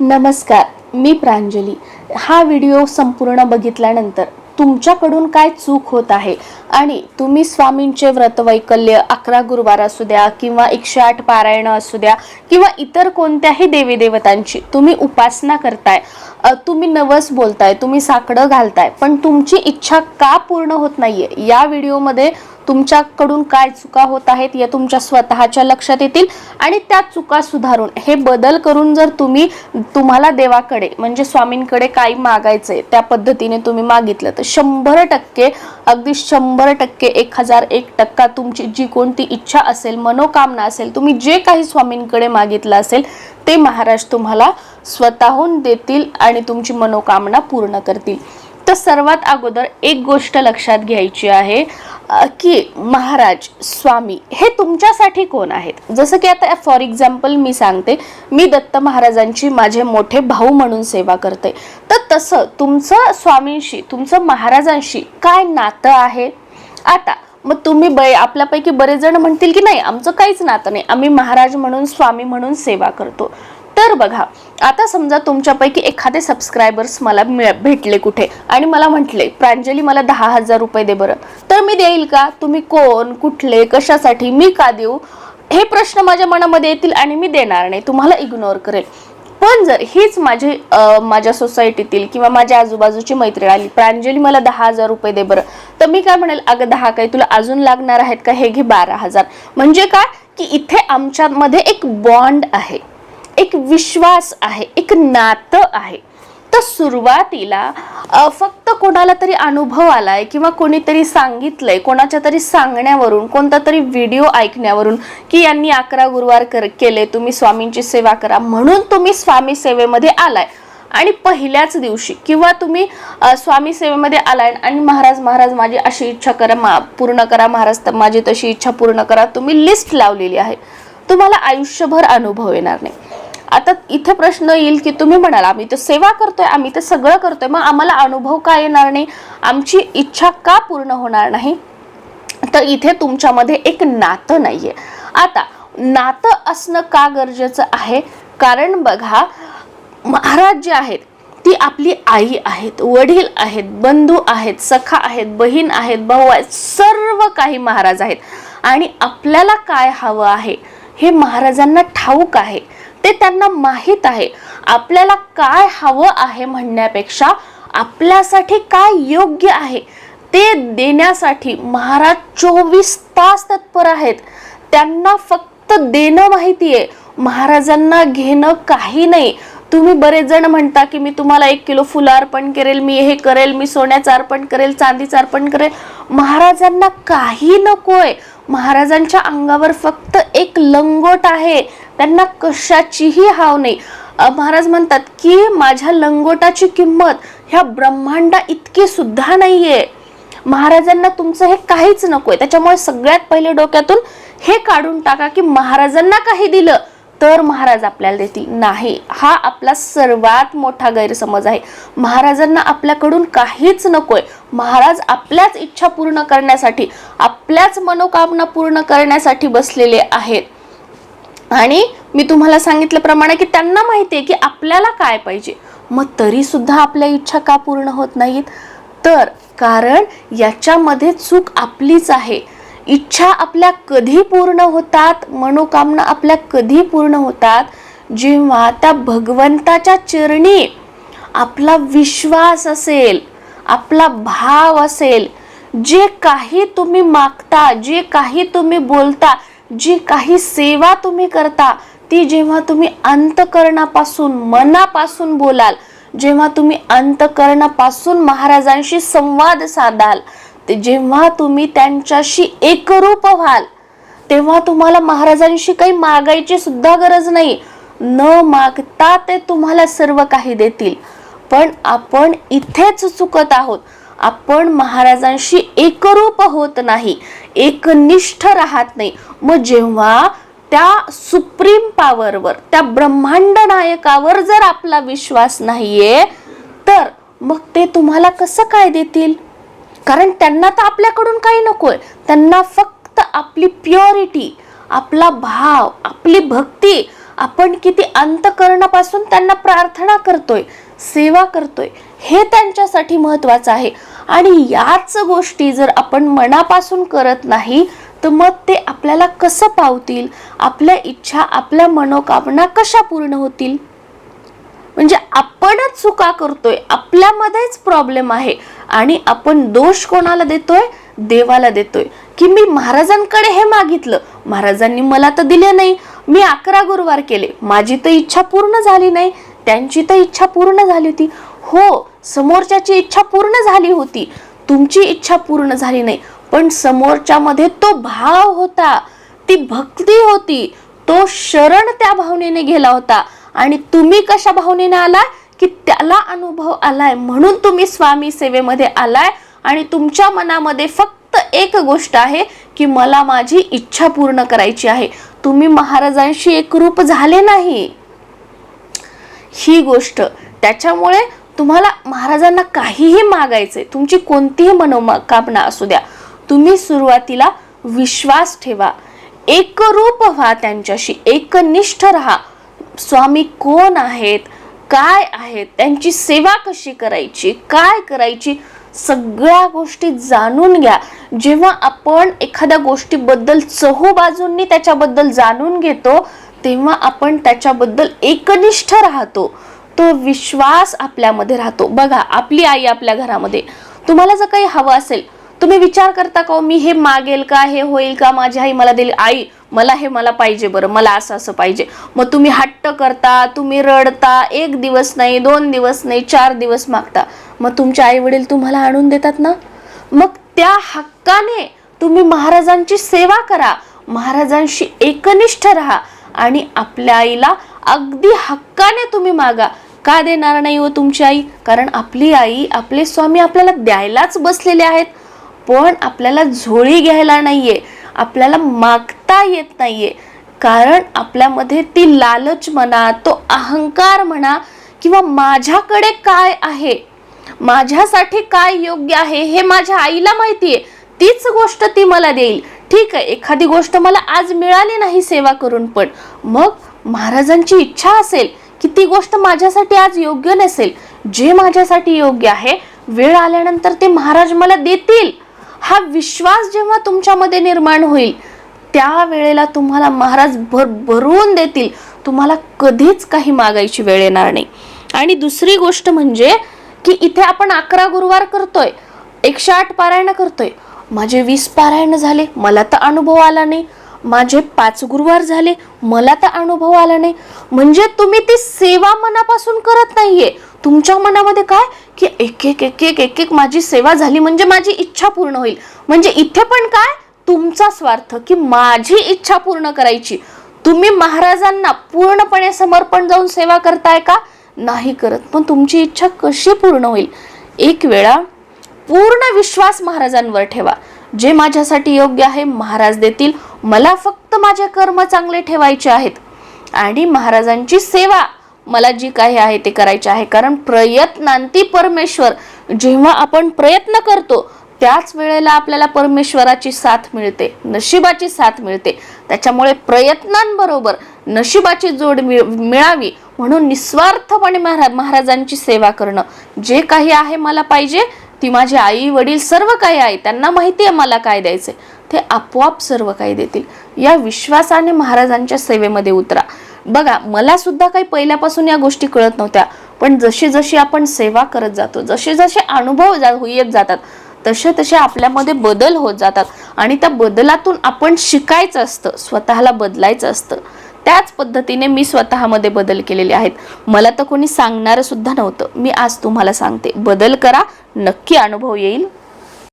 नमस्कार मी प्रांजली. हा व्हिडिओ संपूर्ण बघितल्यानंतर तुमच्याकडून काय चूक होत आहे? आणि तुम्ही स्वामींचे व्रतवैकल्य अकरा गुरुवार असू द्या किंवा एकशे आठ पारायण असू द्या किंवा इतर कोणत्याही देवीदेवतांची तुम्ही उपासना करताय तुम्ही नवस बोलताय तुम्ही साकडं घालताय पण तुमची इच्छा का पूर्ण होत नाहीये? या व्हिडिओमध्ये तुमच्याकडून काय चुका होत आहेत या तुमच्या स्वतःच्या लक्षात येतील आणि त्या चुका सुधारून हे बदल करून जर तुम्ही तुम्हाला देवाकडे म्हणजे स्वामींकडे काही मागायचंय त्या पद्धतीने तुम्ही मागितलं तर शंभर टक्के अगदी शंभर टक्के एक हजार एक टक्का तुमची जी कोणती इच्छा असेल मनोकामना असेल तुम्ही जे काही स्वामींकडे मागितलं असेल ते महाराज तुम्हाला स्वतःहून देतील आणि तुमची मनोकामना पूर्ण करतील. तर सर्वात अगोदर एक गोष्ट लक्षात घ्यायची आहे की महाराज स्वामी हे तुमच्यासाठी कोण आहेत? जसं की आता फॉर एक्झाम्पल मी सांगते मी दत्त महाराजांची माझे मोठे भाऊ म्हणून सेवा करते. तर तसं तुमचं स्वामींशी तुमचं महाराजांशी काय नातं आहे? आता मग तुम्ही बै आपल्यापैकी बरेच जण म्हणतील की नाही आमचं काहीच नातं नाही. आम्ही महाराज म्हणून स्वामी म्हणून सेवा करतो. तर बघा आता समजा तुमच्यापैकी एखादे सबस्क्रायबर्स मला मिळ- भेटले कुठे? आणि मला म्हटले प्रांजली मला दहा हजार रुपये दे बरं. तर मी देईल का? तुम्ही कोण कुठले कशासाठी मी का देऊ? हे प्रश्न माझ्या मनामध्ये येतील आणि मी देणार नाही. तुम्हाला इग्नोर करेल. पण जर हीच माझी माझ्या सोसायटीतील किंवा माझ्या आजूबाजूची मैत्रीण आली प्रांजली मला दहा हजार रुपये दे बरं. तर मी काय म्हणेल अगं दहा काय तुला अजून लागणार आहेत का? हे घे बारा हजार. म्हणजे काय? की इथे आमच्यामध्ये एक बॉन्ड आहे. एक विश्वास आहे. एक नातं आहे. तर सुरुवातीला फक्त कोणाला तरी अनुभव आलाय किंवा कोणीतरी सांगितलंय कोणाच्या तरी सांगण्यावरून कोणता तरी व्हिडिओ ऐकण्यावरून की यांनी अकरा गुरुवार कर केले तुम्ही स्वामींची सेवा करा म्हणून तुम्ही स्वामी सेवेमध्ये आलाय. आणि पहिल्याच दिवशी किंवा तुम्ही स्वामी सेवेमध्ये आलाय आणि महाराज महाराज माझी अशी इच्छा करा मा पूर्ण करा महाराज माझी तशी इच्छा पूर्ण करा तुम्ही लिस्ट लावलेली आहे. तुम्हाला आयुष्यभर अनुभव येणार नाही. आता इथे प्रश्न येईल की तुम्ही म्हणाल आम्ही तर सेवा करतोय आम्ही तर सगळं करतोय मग आम्हाला अनुभव का येणार नाही? आमची इच्छा का पूर्ण होणार नाही? तर इथे तुमच्यामध्ये एक नातं नाहीये. आता नातं असणं का गरजेचं आहे? कारण बघा महाराज जे आहेत ती आपली आई आहेत वडील आहेत बंधू आहेत सखा आहेत बहीण आहेत भाऊ आहेत सर्व काही महाराज आहेत. आणि आपल्याला काय हवं आहे? हे महाराजांना ठाऊक आहे. ते त्यांना माहीत आहे. आपल्याला काय हवं आहे म्हणण्यापेक्षा आपल्यासाठी काय योग्य आहे ते देण्यासाठी महाराज चोवीस तास तत्पर आहेत. त्यांना फक्त देणं माहिती आहे महाराजांना घेणं काही नाही. तुम्ही बरेच जण म्हणता की मी तुम्हाला एक किलो फुलं अर्पण करेल मी हे करेल मी सोन्याचं अर्पण करेल चांदीचं अर्पण करेल. महाराजांना काही नकोय. महाराजांच्या अंगावर फक्त एक लंगोट आहे. त्यांना कशाचीही हाव नाही. महाराज म्हणतात की माझ्या लंगोटाची किंमत ह्या ब्रह्मांडा इतकी सुद्धा नाहीये. महाराजांना तुमचं हे काहीच नकोय. त्याच्यामुळे सगळ्यात पहिले डोक्यातून हे काढून टाका की महाराजांना काही दिलं. तर महाराज आपल्याला देतील. नाही हा आपला सर्वात मोठा गैरसमज आहे. महाराजांना आपल्याकडून काहीच नकोय. महाराज आपल्याच इच्छा पूर्ण करण्यासाठी आपल्याच मनोकामना पूर्ण करण्यासाठी बसलेले आहेत. आणि मी तुम्हाला सांगितल्याप्रमाणे की त्यांना माहिती आहे की आपल्याला काय पाहिजे. मग तरी सुद्धा आपल्या इच्छा का पूर्ण होत नाहीत? तर कारण याच्यामध्ये चूक आपलीच आहे. इच्छा आपल्या कधी पूर्ण होतात मनोकामना आपल्या कधी पूर्ण होतात जेव्हा त्या भगवंताच्या चरणी आपला विश्वास असेल आपला भाव असेल जे काही तुम्ही मागता जे काही तुम्ही बोलता जी काही सेवा तुम्ही करता ती जेव्हा तुम्ही अंतकरणापासून मनापासून बोलाल जेव्हा तुम्ही अंतकरणापासून महाराजांशी संवाद साधाल ते जेव्हा तुम्ही त्यांच्याशी एकरूप व्हाल तेव्हा तुम्हाला महाराजांशी काही मागायची सुद्धा गरज नाही. न मागता ते तुम्हाला सर्व काही देतील. पण आपण इथेच चुकत आहोत. आपण महाराजांशी एकरूप होत नाही एकनिष्ठ राहत नाही. मग जेव्हा त्या सुप्रीम पॉवरवर त्या ब्रह्मांड नायकावर जर आपला विश्वास नाहीये तर मग ते तुम्हाला कसं काय देतील? कारण त्यांना तर आपल्याकडून काही नकोय. त्यांना फक्त आपली प्युरिटी आपला भाव आपली भक्ती आपण किती अंतकरणापासून त्यांना प्रार्थना करतोय सेवा करतोय हे त्यांच्यासाठी महत्वाचं आहे. आणि याच गोष्टी जर आपण मनापासून करत नाही तर मग ते आपल्याला कसं पावतील? आपल्या इच्छा आपल्या मनोकामना कशा पूर्ण होतील? म्हणजे आपणच चुका करतोय. आपल्यामध्येच प्रॉब्लेम आहे. आणि आपण दोष कोणाला देतोय? देवाला देतोय. की मी महाराजांकडे हे मागितलं. महाराजांनी मला तर दिले नाही. मी अकरा गुरुवार केले. माझी तर इच्छा पूर्ण झाली नाही. त्यांची तर इच्छा पूर्ण झाली होती. हो समोरच्याची इच्छा पूर्ण झाली होती. तुमची इच्छा पूर्ण झाली नाही. पण समोरच्या मध्ये तो भाव होता. ती भक्ती होती. तो शरण त्या भावनेने गेला होता. आणि तुम्ही कशा भावनेने आला की त्याला अनुभव आलाय. म्हणून तुम्ही स्वामी सेवेमध्ये आलाय. आणि तुमच्या मनामध्ये फक्त एक गोष्ट आहे की मला माझी इच्छा पूर्ण करायची आहे. तुम्ही महाराजांशी एकरूप झाले नाही. ही गोष्ट. त्याच्यामुळे तुम्हाला महाराजांना काहीही मागायचंय. तुमची कोणतीही मनोकामना असू द्या. तुम्ही सुरुवातीला विश्वास ठेवा. एकरूप व्हा त्यांच्याशी. एकनिष्ठ राहा. स्वामी कोण आहेत? काय आहेत त्यांची सेवा कशी करायची काय करायची सगळ्या गोष्टी जाणून घ्या. जेव्हा आपण एखाद्या गोष्टीबद्दल चहूबाजूंनी त्याच्याबद्दल जाणून घेतो तेव्हा आपण त्याच्याबद्दल एकनिष्ठ राहतो. तो विश्वास आपल्यामध्ये राहतो. बघा आपली आई आपल्या घरामध्ये. तुम्हाला जर काही हवं असेल तुम्ही विचार करता का मी हे मागेल का हे होईल का माझी आई मला देईल? आई मला हे मला पाहिजे बरं मला असं असं पाहिजे. मग तुम्ही हट्ट करता तुम्ही रडता एक दिवस नाही दोन दिवस नाही चार दिवस मागता. मग तुमचे आई वडील तुम्हाला आणून देतात ना? मग त्या हक्काने तुम्ही महाराजांची सेवा करा. महाराजांशी एकनिष्ठ राहा आणि आपल्या आईला अगदी हक्काने तुम्ही मागा. का देणार नाही हो तुमची आई? कारण आपली आई आपले स्वामी आपल्याला द्यायलाच बसलेले आहेत. पण आपल्याला झोळी घ्यायला नाहीये. आपल्याला मागता येत नाहीये. कारण आपल्यामध्ये ती लालच म्हणा तो अहंकार म्हणा किंवा माझ्याकडे काय आहे माझ्यासाठी काय योग्य आहे हे माझ्या आईला माहितीये. तीच गोष्ट ती मला देईल. ठीक आहे एखादी गोष्ट मला आज मिळाली नाही सेवा करून पण. मग महाराजांची इच्छा असेल की ती गोष्ट माझ्यासाठी आज योग्य नसेल. जे माझ्यासाठी योग्य आहे वेळ आल्यानंतर ते महाराज मला देतील. हा विश्वास जेव्हा तुमच्यामध्ये निर्माण होईल त्या वेळेला तुम्हाला महाराज भर भरून देतील. तुम्हाला कधीच काही मागायची वेळ येणार नाही. आणि दुसरी गोष्ट म्हणजे की इथे आपण अकरा गुरुवार करतोय एकशे आठ पारायण करतोय. माझे वीस पारायण झाले मला तर अनुभव आला नाही. माझे पाच गुरुवार झाले मला तर अनुभव आला नाही. म्हणजे तुम्ही ती सेवा मनापासून करत नाहीये. तुमच्या मनामध्ये काय? की एक एक एक एक एक एक माझी सेवा झाली म्हणजे माझी इच्छा पूर्ण होईल. म्हणजे इथे पण काय? तुमचा स्वार्थ की माझी इच्छा पूर्ण करायची. तुम्ही महाराजांना पूर्णपणे समर्पण जाऊन सेवा करताय का? नाही करत. पण तुमची इच्छा कशी पूर्ण होईल? एक वेळा पूर्ण विश्वास महाराजांवर ठेवा. जे माझ्यासाठी योग्य आहे महाराज देतील. मला फक्त माझे कर्म चांगले ठेवायचे आहेत. आणि महाराजांची सेवा मला जी काही आहे ते करायचे आहे. कारण प्रयत्नांती परमेश्वर जेव्हा आपण प्रयत्न करतो त्याच वेळेला आपल्याला परमेश्वराची साथ मिळते नशिबाची साथ मिळते. त्याच्यामुळे प्रयत्नांबरोबर नशिबाची जोड मिळावी म्हणून निस्वार्थपणे महारा महाराजांची सेवा करणं. जे काही आहे मला पाहिजे ती माझे आई वडील सर्व काही आहे. त्यांना माहिती आहे मला काय द्यायचंय. ते आपोआप सर्व काही देतील. या विश्वासाने महाराजांच्या सेवेमध्ये उतरा. बघा मला सुद्धा काही पहिल्यापासून या गोष्टी कळत नव्हत्या. पण जशी जशी आपण सेवा करत जातो जसे जसे अनुभव जा येत जातात तसे तसे आपल्यामध्ये बदल होत जातात. आणि त्या बदलातून आपण शिकायचं असतं. स्वतःला बदलायचं असतं. त्याच पद्धतीने मी स्वतःमध्ये बदल केलेले आहेत. मला तर कोणी सांगणारं सुद्धा नव्हतं. मी आज तुम्हाला सांगते. बदल करा नक्की अनुभव येईल.